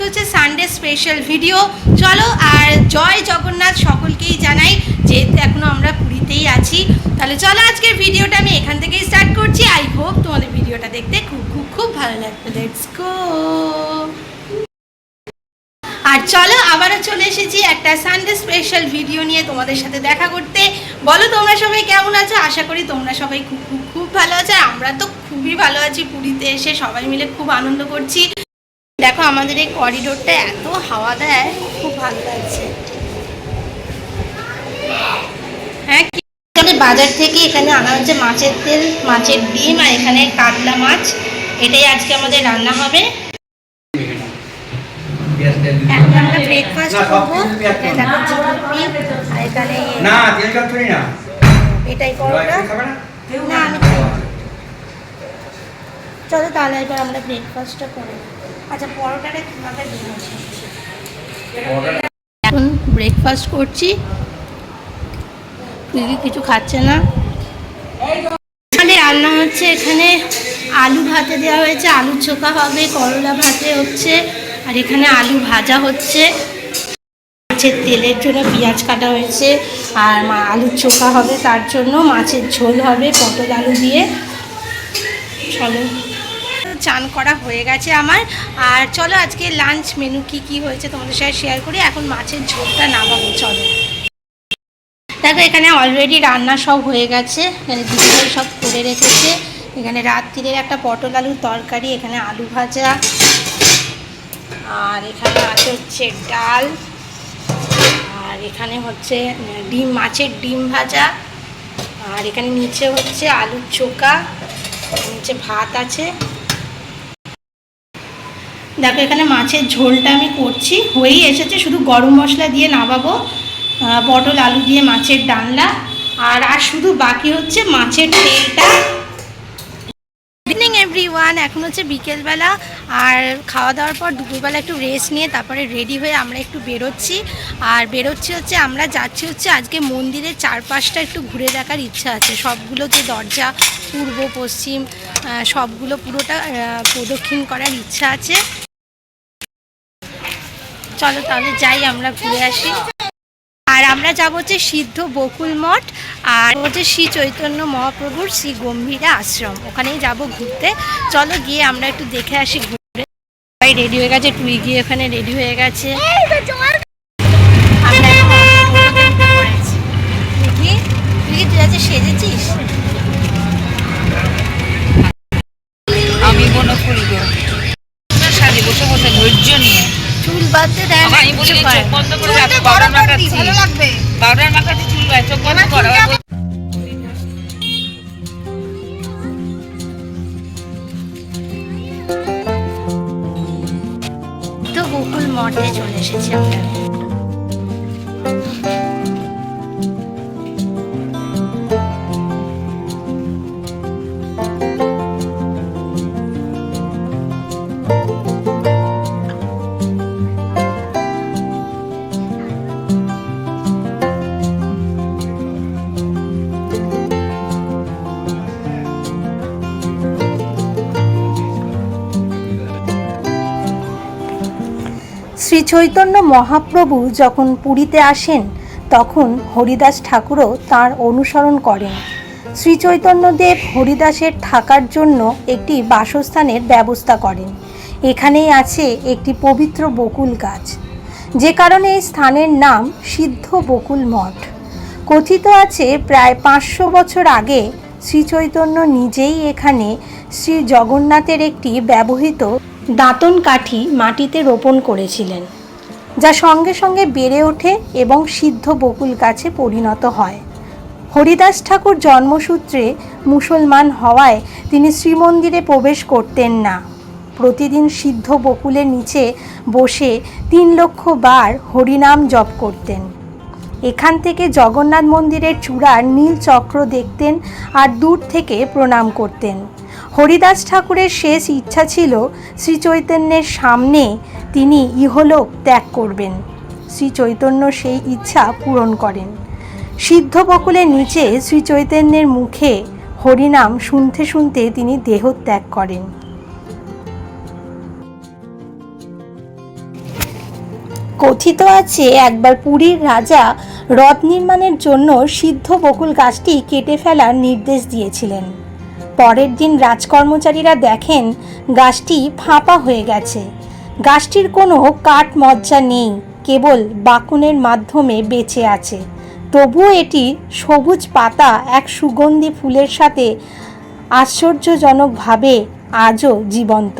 আজকে হচ্ছে Sunday special video চলো, আর জয় জগন্নাথ সকলকেই জানাই, যেহেতু এখনও আমরা পুরীতেই আছি, তাহলে চলো আজকের ভিডিওটা আমি এখান থেকেই স্টার্ট করছি। আই হোপ তোমাদের ভিডিওটা দেখতে খুব খুব খুব ভালো লাগবে। লেটস গো আর চলো, আবারও চলে এসেছি একটা সানডে স্পেশাল ভিডিও নিয়ে তোমাদের সাথে দেখা করতে। বলো, তোমরা সবাই কেমন আছো? আশা করি তোমরা সবাই খুব খুব খুব ভালো আছো। আর আমরা তো খুবই ভালো আছি পুরীতে এসে। সবাই মিলে খুব আনন্দ করছি। দেখো আমাদের এই করিডোরটা এত হাওয়া দেয় খুব ভালো লাগছে। হ্যাঁ কি এখানে বাজার থেকে এখানে আনা হচ্ছে মাছের তেল মাছের ডিম আর এখানে কাতলা মাছ। এটাই আজকে আমাদের রান্না হবে। এটাই চলো তাহলে এবার আমরা ব্রেকফাস্টটা করে। আচ্ছা পরোটাটা কীভাবে এখন ব্রেকফাস্ট করছি। দিদি কিছু খাচ্ছে না। এখানে রান্না হচ্ছে এখানে আলু ভাতে দেওয়া হয়েছে আলু চোখা হবে করলা ভাতে হচ্ছে আর এখানে আলু ভাজা হচ্ছে। মাছের তেলের জন্য পেঁয়াজ কাটা হয়েছে আর আলুর চোখা হবে তার জন্য মাছের ঝোল হবে পটল আলু দিয়ে। চলো। চান করা হয়ে গেছে আমার। আর চলো আজকে লাঞ্চ মেনু কি কি হয়েছে তোমাদের সাথে শেয়ার করি। এখন মাছের ঝোলটা নামাবো, চলো। দেখো, এখানে অলরেডি রান্না সব হয়ে গেছে। এখানে দিদিভাই সব করে রেখেছে। এখানে রাত্রিরের একটা পটল আলুর তরকারি, এখানে আলু ভাজা। আর এখানে আছে হচ্ছে ডাল। আর এখানে হচ্ছে ডিম, মাছের ডিম ভাজা। আর এখানে নিচে হচ্ছে আলুর চোকা নিচে ভাত আছে। দেখো, এখানে মাছের ঝোলটা আমি করছি। হয়েই এসেছে, শুধু গরম মশলা দিয়ে নামাবো পটল, আলু দিয়ে মাছের ডালনা, আর আর শুধু বাকি হচ্ছে মাছের তেলটা। ইভিনিং এভরিওয়ান এখন হচ্ছে বিকেলবেলা, আর খাওয়া দাওয়ার পর দুপুরবেলা একটু রেস্ট নিয়ে তারপরে রেডি হয়ে আমরা একটু বেরোচ্ছি। আর বেরোচ্ছি হচ্ছে, আমরা যাচ্ছি হচ্ছে আজকে মন্দিরের চারপাশটা একটু ঘুরে দেখার ইচ্ছা আছে। সবগুলো যে দরজা, পূর্ব, পশ্চিম সবগুলো পুরোটা প্রদক্ষিণ করার ইচ্ছা আছে। চলো তাহলে যাই, আমরা ঘুরে আসি। আর আমরা যাব হচ্ছে সিদ্ধ বকুল মঠ, আর হচ্ছে শ্রী চৈতন্য মহাপ্রভুর শ্রী গম্ভীরা আশ্রম। ওখানেই যাব ঘুরতে। চলো গিয়ে আমরা একটু দেখে আসি ঘুরে। রেডি হয়ে গেছে? টুই গিয়ে ওখানে রেডি হয়ে গেছে। পাউডার মাখাচ্ছি পাউডার মাখাচ্ছি চুল চোখ বন্ধ করো। তো বকুল মঠে চলে এসেছি আমরা। চৈতন্য মহাপ্রভু যখন পুরীতে আসেন, তখন হরিদাস ঠাকুরও তার অনুসরণ করেন। শ্রী চৈতন্যদেব হরিদাসের থাকার জন্য একটি বাসস্থানের ব্যবস্থা করেন। এখানেই আছে একটি পবিত্র বকুল গাছ। যে কারণে এই স্থানের নাম সিদ্ধ বকুল মঠ। কথিত আছে প্রায় পাঁচশো বছর আগে শ্রী চৈতন্য নিজেই এখানে শ্রী জগন্নাথের একটি ব্যবহৃত দাঁতন কাঠি মাটিতে রোপণ করেছিলেন, যা সঙ্গে সঙ্গে বেড়ে ওঠে এবং সিদ্ধ বকুল গাছে পরিণত হয়। হরিদাস ঠাকুর জন্মসূত্রে মুসলমান হওয়ায় তিনি শ্রীমন্দিরে প্রবেশ করতেন না। প্রতিদিন সিদ্ধ বকুলের নিচে বসে তিন লক্ষ বার হরিনাম জপ করতেন। এখান থেকে জগন্নাথ মন্দিরের চূড়ার নীল চক্র দেখতেন আর দূর থেকে প্রণাম করতেন। হরিদাস ঠাকুরের শেষ ইচ্ছা ছিল শ্রী চৈতন্যের সামনে তিনি ইহলোক ত্যাগ করবেন। শ্রী চৈতন্য সেই ইচ্ছা পূরণ করেন। সিদ্ধ বকুলের নিচে শ্রী চৈতন্যের মুখে হরিনাম শুনতে শুনতে তিনি দেহ ত্যাগ করেন। কথিত আছে, একবার পুরীর রাজা রথ নির্মাণের জন্য সিদ্ধ বকুল গাছটি কেটে ফেলার নির্দেশ দিয়েছিলেন। পরের দিন রাজকর্মচারীরা দেখেন গাছটি ফাঁপা হয়ে গেছে। গাছটির কোনো কাঠ মজ্জা নেই, কেবল বাকুনের মাধ্যমে বেঁচে আছে। তবুও এটি সবুজ পাতা এক সুগন্ধি ফুলের সাথে আশ্চর্যজনকভাবে আজও জীবন্ত।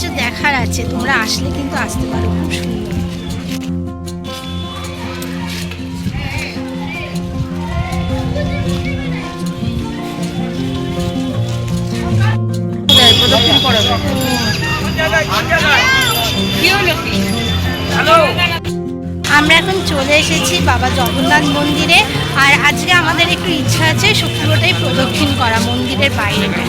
কিছু দেখার আছে, তোমরা আসলে কিন্তু আসতে পারো। খুব সুন্দর আমরা এখন চলে এসেছি বাবা জগন্নাথ মন্দিরে, আর আজকে আমাদের একটু ইচ্ছা আছে শুক্রটাই প্রদক্ষিণ করা মন্দিরের বাইরেটা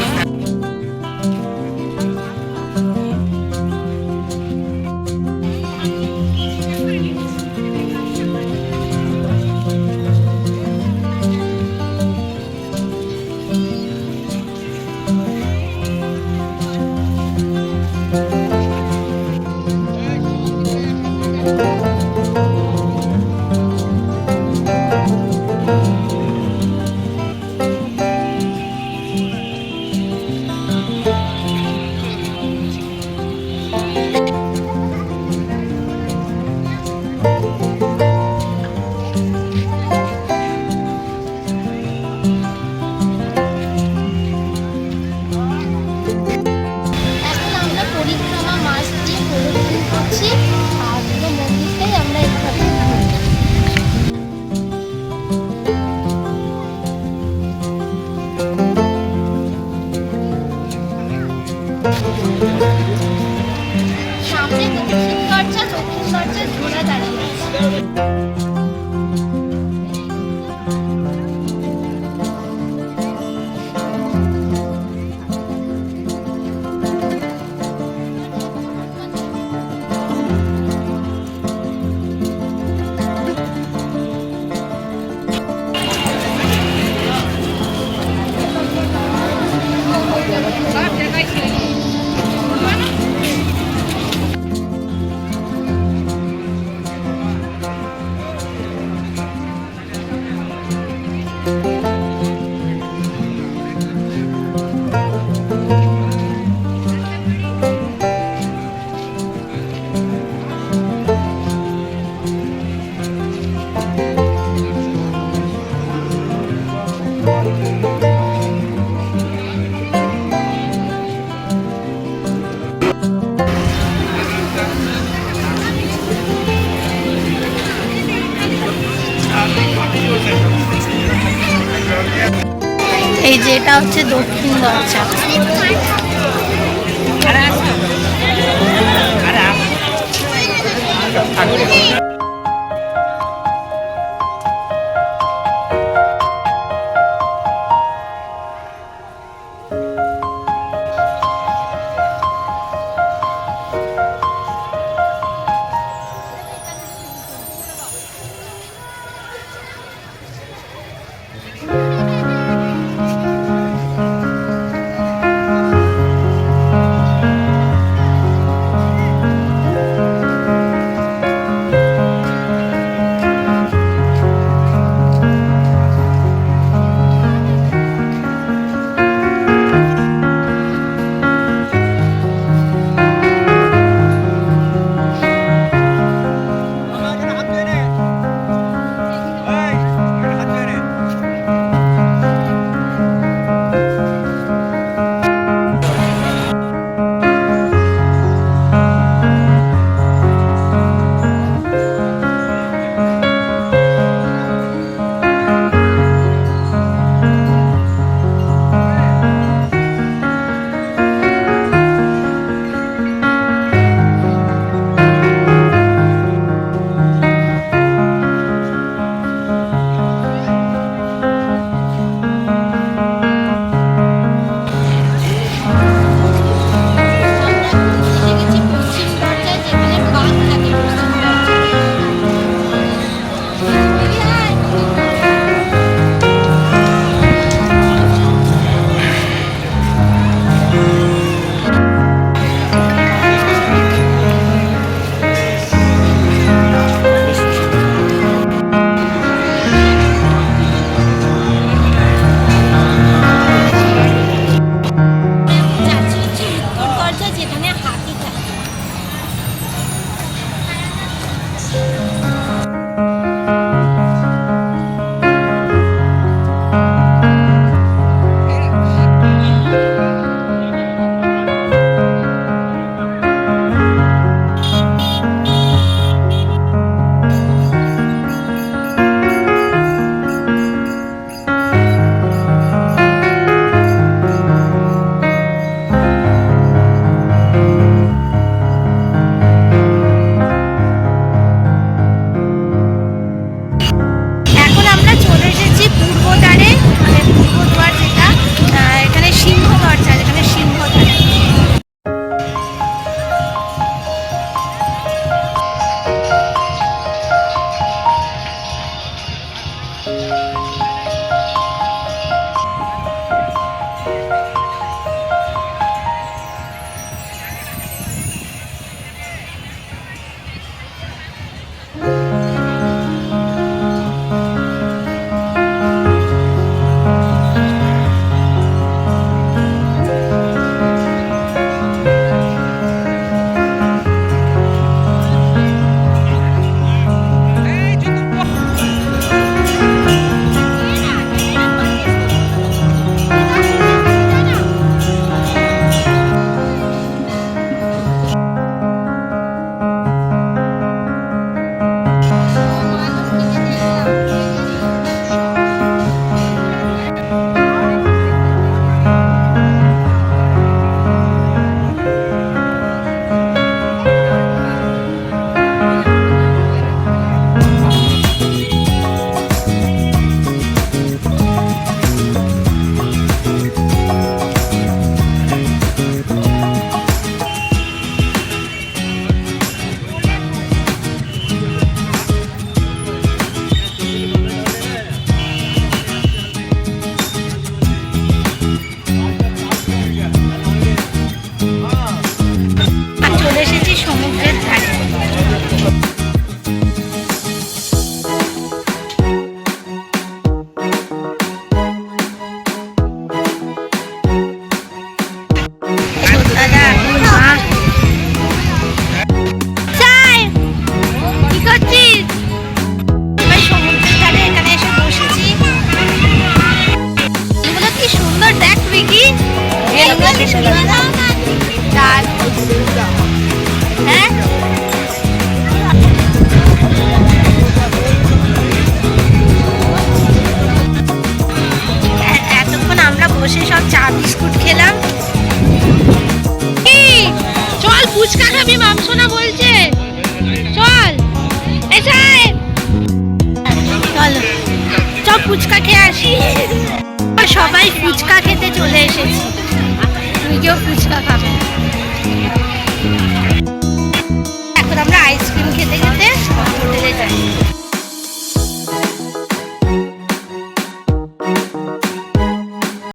এটা হচ্ছে দক্ষিণ দরজা।